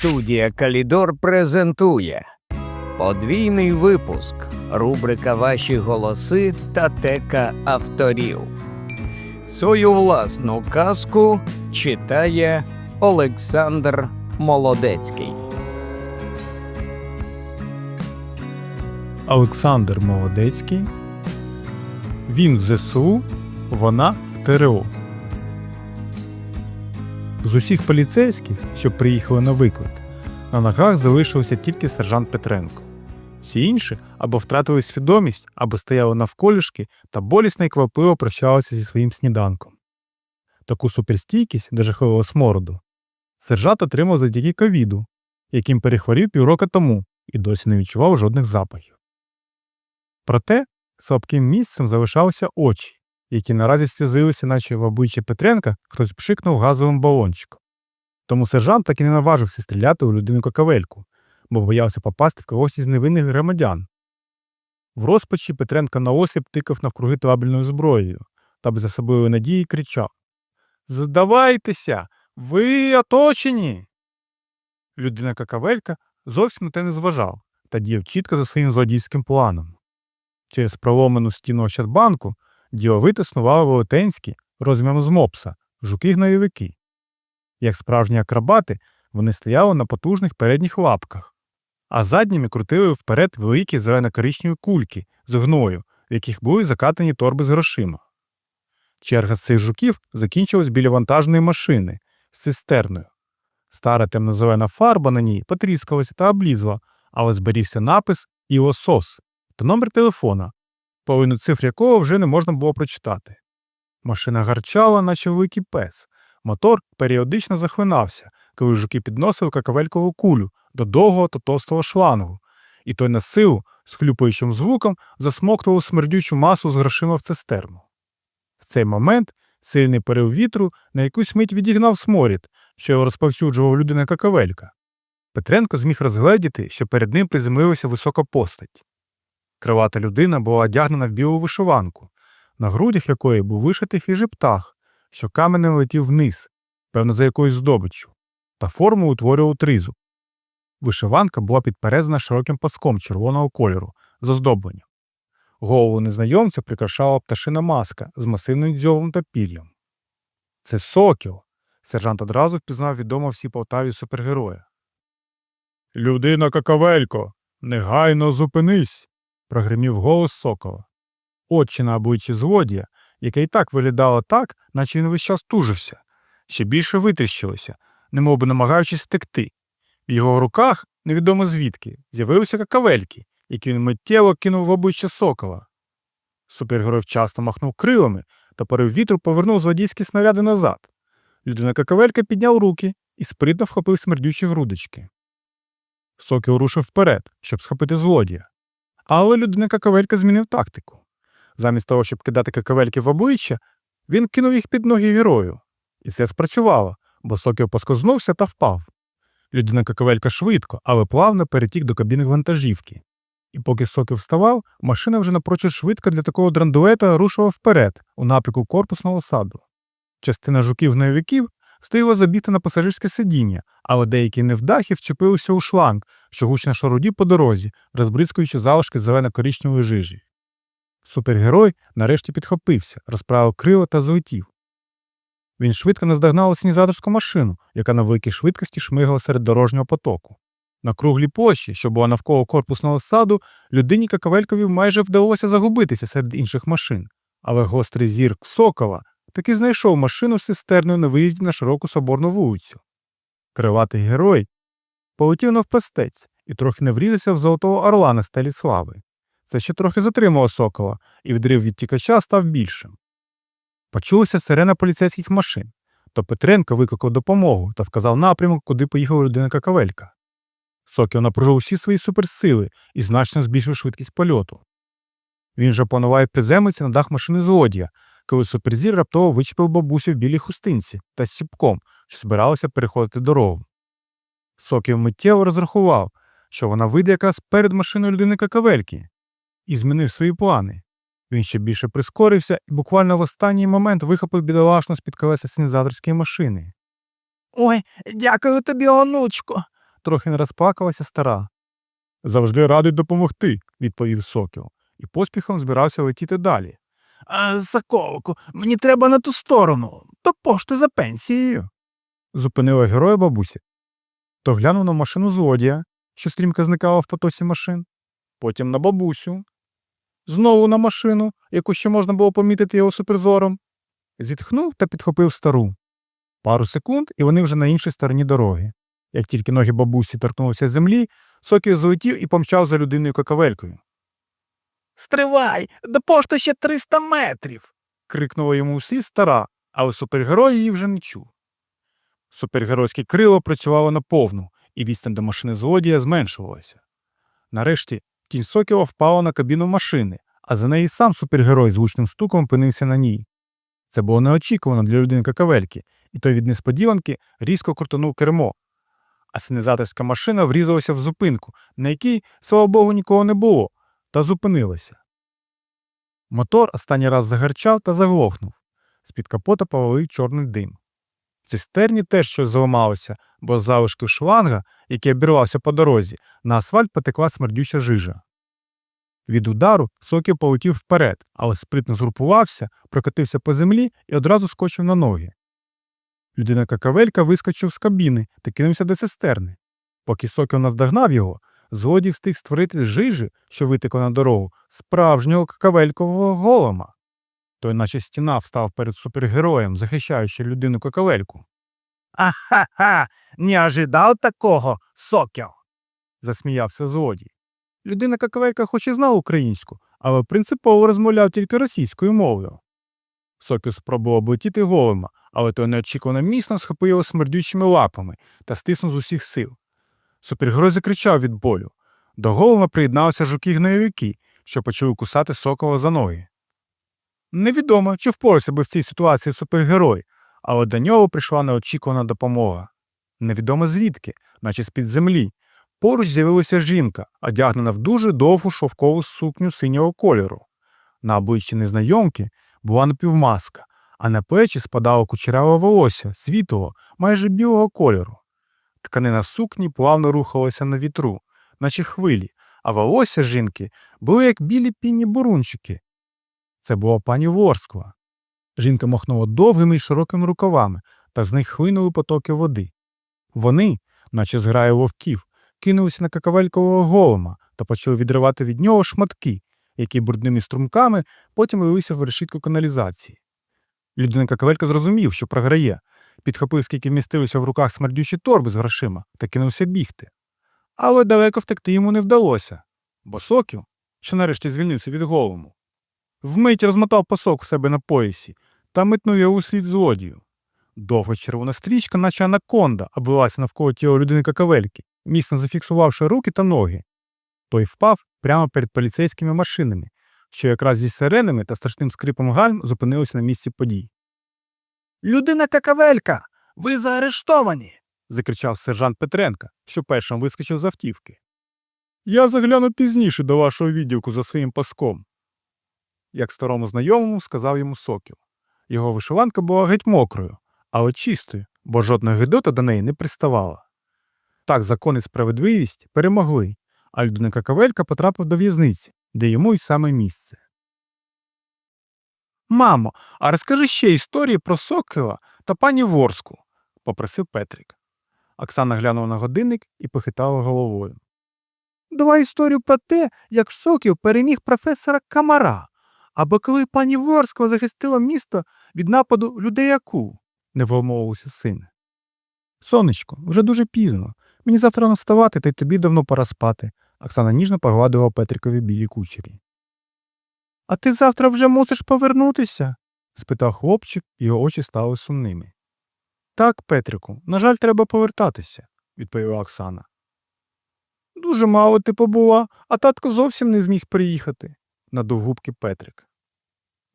Студія Калідор презентує подвійний випуск. Рубрика Ваші голоси та тека авторів. Свою власну казку читає Олександр Молодецький. Олександр Молодецький. Він в ЗСУ, вона в ТРО. З усіх поліцейських, що приїхали на виклик, на ногах залишився тільки сержант Петренко. Всі інші або втратили свідомість, або стояли навколішки та болісно і квапливо прощалися зі своїм сніданком. Таку суперстійкість до жахливого смороду сержант отримав завдяки ковіду, яким перехворів півроку тому і досі не відчував жодних запахів. Проте слабким місцем залишалися очі, які наразі сльозилися, наче в обличчя Петренка хтось пшикнув газовим балончиком. Тому сержант так і не наважився стріляти у людину какавельку, бо боявся попасти в когось із невинних громадян. В розпачі Петренко наосліп тикав навкруги табельною зброєю та без особливої надії кричав Здавайтеся! Ви оточені! Людина какавелька зовсім на те не зважав та діяв чітко за своїм злодійським планом. Через проломану стіну Ощадбанку діловито снували велетенські, розміром з мопса, жуки-гноєвики. Як справжні акробати, вони стояли на потужних передніх лапках, а задніми крутили вперед великі зелено-коричневі кульки з гною, в яких були закатані торби з грошима. Черга з цих жуків закінчилась біля вантажної машини з цистерною. Стара темно-зелена фарба на ній потріскалася та облізла, але зберігся напис «Іосос» та номер телефона, половину цифр якого вже не можна було прочитати. Машина гарчала, наче великий пес. Мотор періодично захлинався, коли жуки підносили какавелькову кулю до довгого та товстого шлангу, і той на силу, з хлюпаючим звуком, засмоктував смердючу масу з грошима в цистерну. В цей момент сильний порив вітру на якусь мить відігнав сморід, що його розповсюджував людина какавелька. Петренко зміг розгледіти, що перед ним приземлилася висока постать. Кривата людина була одягнена в білу вишиванку, на грудях якої був вишитий хижий птах, що каменем летів вниз, певно, за якоюсь здобиччю, та форму утворював тризу. Вишиванка була підперезана широким паском червоного кольору з оздобленням. Голову незнайомця прикрашала пташина маска з масивним дзьовом та пір'ям. Це сокіл. Сержант одразу впізнав відомо всій Полтаві супергероя. Людина какавелько, негайно зупинись. Прогримів голос сокола. Очі на обличчі злодія, яке й так виглядало так, наче він весь час тужився, ще більше витріщилося, немов би намагаючись втекти. В його руках, невідомо звідки, з'явилися какавельки, які він миттєво кинув в обличчя сокола. Супергерой вчасно махнув крилами та порив вітру повернув злодійські снаряди назад. Людина какавелька підняв руки і спритно вхопив смердючі грудочки. Сокіл рушив вперед, щоб схопити злодія. Але людина какавелька змінив тактику. Замість того, щоб кидати какавельки в обличчя, він кинув їх під ноги герою. І це спрацювало, бо сокіл поскознувся та впав. Людина какавелька швидко, але плавно перетік до кабіни вантажівки. І поки сокіл вставав, машина вже напрочуд швидко для такого драндуета рушила вперед, у напрямку корпусного саду. Частина жуків-гнойовиків встигла забігти на пасажирське сидіння, але деякі невдахи вчепилися у шланг, що гучно шарудів по дорозі, розбризкуючи залишки зелено-коричневої жижі. Супергерой нарешті підхопився, розправив крила та злетів. Він швидко наздогнав сінізаторську машину, яка на великій швидкості шмигала серед дорожнього потоку. На круглій площі, що була навколо корпусного саду, людині Какавелькові майже вдалося загубитися серед інших машин, але гострий зір Сокола таки знайшов машину з цистерною на виїзді на широку соборну вулицю. Криватий герой полетів навпастець і трохи не врізався в золотого орла на стелі слави. Це ще трохи затримало сокола, і відрив від тікача став більшим. Почулася сирена поліцейських машин, то Петренко викликав допомогу та вказав напрямок, куди поїхала людина Какавелька. Сокіл напружив усі свої суперсили і значно збільшив швидкість польоту. Він же планував приземлитися на дах машини злодія, коли суперзір раптово вичепив бабусю в білій хустинці та з сіпком, що збиралася переходити дорогу. Сокіл миттєво розрахував, що вона вийде якраз перед машиною людини Какавельки, і змінив свої плани. Він ще більше прискорився і буквально в останній момент вихопив бідолашно з-під колеса синізаторської машини. Ой, дякую тобі, онучко. трохи не розплакалася стара. Завжди радий допомогти, відповів сокіл, і поспіхом збирався летіти далі. А, Соколку, мені треба на ту сторону, до пошти за пенсією. Зупинила героя бабуся. То глянув на машину злодія, що стрімко зникала в потоці машин, потім на бабусю, знову на машину, яку ще можна було помітити його суперзором. Зітхнув та підхопив стару. Пару секунд, і вони вже на іншій стороні дороги. Як тільки ноги бабусі торкнулися землі, сокіл злетів і помчав за людиною какавелькою. Стривай! До пошти ще 300 метрів. крикнула йому услід стара, але супергерой її вже не чув. Супергеройське крило працювало наповну, і відстань до машини злодія зменшувалася. Нарешті тінь сокіла впала на кабіну машини, а за неї сам супергерой з гучним стуком опинився на ній. Це було неочікувано для людини какавельки, і той від несподіванки різко крутонув кермо. А синезаторська машина врізалася в зупинку, на якій, слава Богу, нікого не було, та зупинилася. Мотор останній раз загарчав та заглохнув. З-під капота повалив чорний дим. В цистерні теж щось зламалося, бо з залишків шланга, який обірвався по дорозі, на асфальт потекла смердюча жижа. Від удару сокіл полетів вперед, але спритно згрупувався, прокотився по землі і одразу скочив на ноги. Людина какавелька вискочив з кабіни та кинувся до цистерни. Поки сокіл наздогнав його, злодій встиг створити з жижі, що витекла на дорогу, справжнього какавелькового голома. Той, наче стіна, встав перед супергероєм, захищаючи людину какавельку. Аха-ха, не ожидав такого, сокіл. засміявся злодій. Людина какавелька хоч і знав українську, але принципово розмовляв тільки російською мовою. Сокіл спробував облетіти голема, але той неочікувано міцно схопив його смердючими лапами та стиснув з усіх сил. Супергерой закричав від болю. До голема приєдналися жуки-гноєвики, що почали кусати сокола за ноги. Невідомо, чи впорався би в цій ситуації супергерой, але до нього прийшла неочікувана допомога. Невідомо звідки, наче з-під землі. Поруч з'явилася жінка, одягнена в дуже довгу шовкову сукню синього кольору. На обличчі незнайомки була напівмаска, а на плечі спадало кучеряве волосся, світлого, майже білого кольору. Тканина сукні плавно рухалася на вітру, наче хвилі, а волосся жінки були як білі пінні бурунчики. Це була пані Ворскла. Жінка махнула довгими й широкими рукавами, та з них хлинули потоки води. Вони, наче зграя вовків, кинулися на какавелькового голема та почали відривати від нього шматки, які брудними струмками потім лилися в решітку каналізації. Людина какавелька зрозумів, що програє, підхопив, скільки вмістилося в руках смердючі торби з грошима та кинувся бігти. Але далеко втекти йому не вдалося, бо сокіл, що нарешті звільнився від голому, вмить розмотав пасок в себе на поясі та метнув його у слід злодію. Довга червона стрічка, наче анаконда, обвелася навколо тіла людини какавельки, міцно зафіксувавши руки та ноги. Той впав прямо перед поліцейськими машинами, що якраз зі сиренами та страшним скрипом гальм зупинилися на місці подій. Людина какавелька! Ви заарештовані. закричав сержант Петренка, що першим вискочив з автівки. Я загляну пізніше до вашого відділку за своїм паском. Як старому знайомому сказав йому сокіл. Його вишиванка була геть мокрою, але чистою, бо жодна гидота до неї не приставала. Так закон і справедливість перемогли, а людина какавелька потрапив до в'язниці, де йому й саме місце. Мамо, а розкажи ще історії про Сокила та пані Ворску, попросив Петрик. Оксана глянула на годинник і похитала головою. Давай історію про те, як Сокіл переміг професора Камара, або коли пані Ворскла захистила місто від нападу людеяку, не вимовився син. Сонечко, вже дуже пізно. Мені завтра рано вставати, та й тобі давно пора спати. Оксана ніжно погладила Петрикові білі кучері. А ти завтра вже мусиш повернутися? спитав хлопчик, його очі стали сумними. Так, Петрику, на жаль, треба повертатися, відповіла Оксана. Дуже мало ти побула, а татко зовсім не зміг приїхати, надув губки Петрик.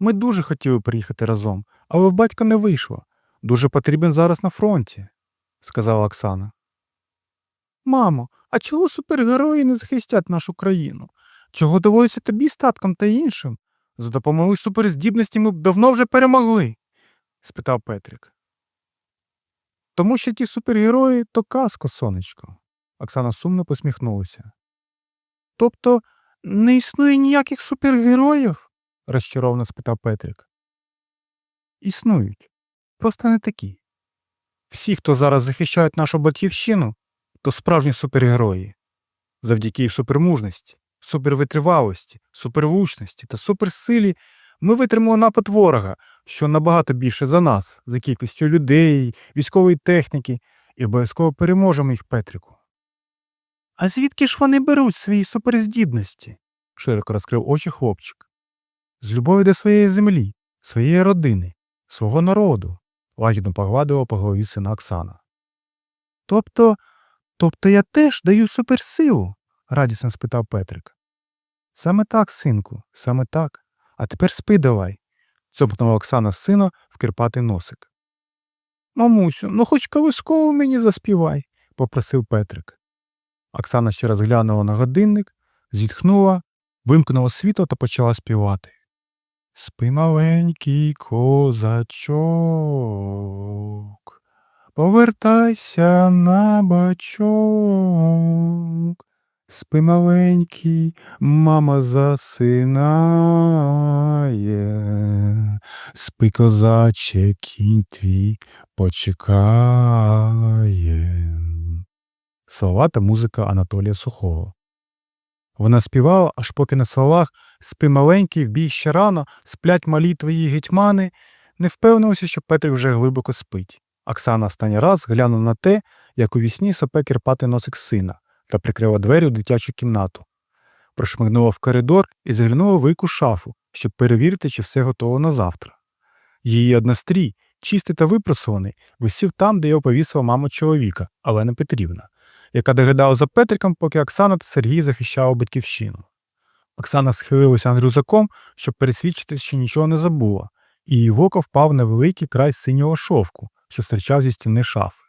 Ми дуже хотіли приїхати разом, але в батька не вийшло. Дуже потрібен зараз на фронті, сказала Оксана. Мамо, а чого супергерої не захистять нашу країну? Чого доводиться тобі статкам та іншим? За допомогою суперздібності ми б давно вже перемогли? спитав Петрик. Тому що ті супергерої то казка, сонечко, Оксана сумно посміхнулася. Тобто не існує ніяких супергероїв? розчаровано спитав Петрик. Існують, просто не такі. Всі, хто зараз захищають нашу батьківщину, то справжні супергерої. Завдяки їх супермужності, супервитривалості, супервучності та суперсилі ми витримали напад ворога, що набагато більше за нас, за кількістю людей, військової техніки, і обов'язково переможемо їх Петрику. А звідки ж вони беруть свої суперздібності? широко розкрив очі хлопчик. З любові до своєї землі, своєї родини, свого народу, лагідно погладила по голові сина Оксана. Тобто, тобто я теж даю суперсилу? радісно спитав Петрик. Саме так, синку, саме так. А тепер спи давай, цопнула Оксана сина в кирпатий носик. Мамусю, ну хоч колискову мені заспівай, попросив Петрик. Оксана ще раз глянула на годинник, зітхнула, вимкнула світло та почала співати. Спи маленький козачок, повертайся на бачок. Спи маленький, мама засинає. Спи, козаче, кінь твій почекає. Слова та музика Анатолія Сухого. Вона співала, аж поки на словах спи маленький, вбій ще рано, сплять малі твої гетьмани, не впевнилася, що Петрик вже глибоко спить. Оксана останній раз глянула на те, як у вісні сопе кірпати носик сина та прикрила двері у дитячу кімнату. Прошмигнула в коридор і заглянула в велику шафу, щоб перевірити, чи все готово на завтра. Її однострій, чистий та випросуваний, висів там, де його повісила мама чоловіка, Олена Петрівна, яка доглядала за Петриком, поки Оксана та Сергій захищали батьківщину. Оксана схилилася над рюкзаком, щоб пересвідчити, що нічого не забула, і її око впав на великий край синього шовку, що стирчав зі стіни шафи.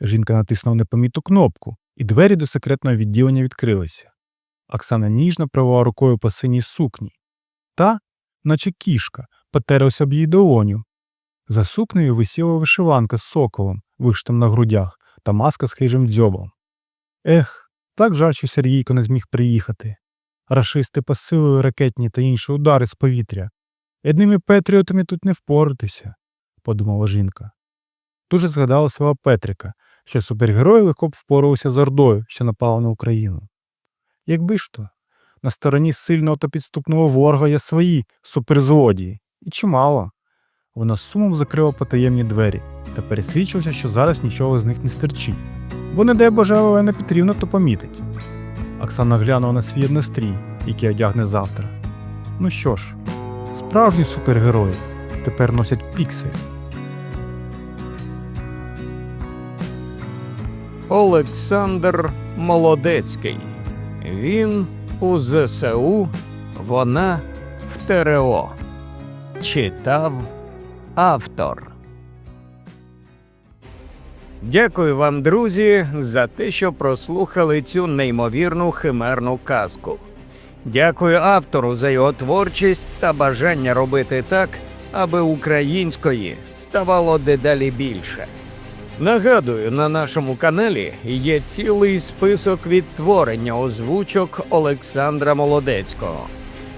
Жінка натиснула непомітну кнопку, і двері до секретного відділення відкрилися. Оксана ніжно провела рукою по синій сукні. Та, наче кішка, потерлася об її долоню. За сукнею висіла вишиванка з соколом, вишитим на грудях, та маска з хижим дзьобом. Ех, так жаль, що Сергійко не зміг приїхати. Рашисти посилили ракетні та інші удари з повітря. Одними патріотами тут не впоратися, подумала жінка. Дуже згадала свого Петрика, що супергерої легко б впоралися з Ордою, що напала на Україну. Якби ж то, на стороні сильного та підступного ворога є свої суперзлодії, і чимало. Вона сумом закрила потаємні двері та пересвідчилася, що зараз нічого з них не стерчить, бо не дай Боже Олена Петрівна то помітить. Оксана глянула на свій однострій, який одягне завтра. Ну що ж, справжні супергерої тепер носять піксель. Олександр Молодецький. Він у ЗСУ, вона в ТРО. Читав автор. Дякую вам, друзі, за те, що прослухали цю неймовірну химерну казку. Дякую автору за його творчість та бажання робити так, аби української ставало дедалі більше. Нагадую, на нашому каналі є цілий список відтворення озвучок Олександра Молодецького.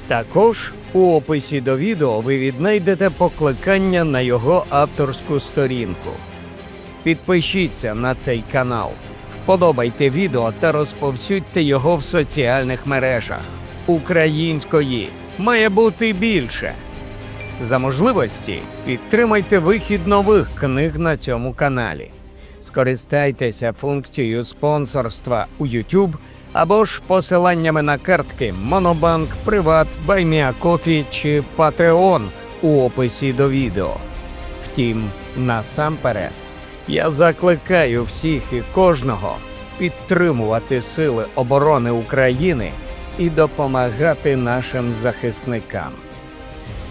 Також у описі до відео ви віднайдете покликання на його авторську сторінку. Підпишіться на цей канал, вподобайте відео та розповсюдьте його в соціальних мережах. Української має бути більше. За можливості підтримайте вихід нових книг на цьому каналі. Скористайтеся функцією спонсорства у YouTube або ж посиланнями на картки Monobank, Приват, BuyMeACoffee чи Patreon у описі до відео. Втім, насамперед, я закликаю всіх і кожного підтримувати Сили оборони України і допомагати нашим захисникам.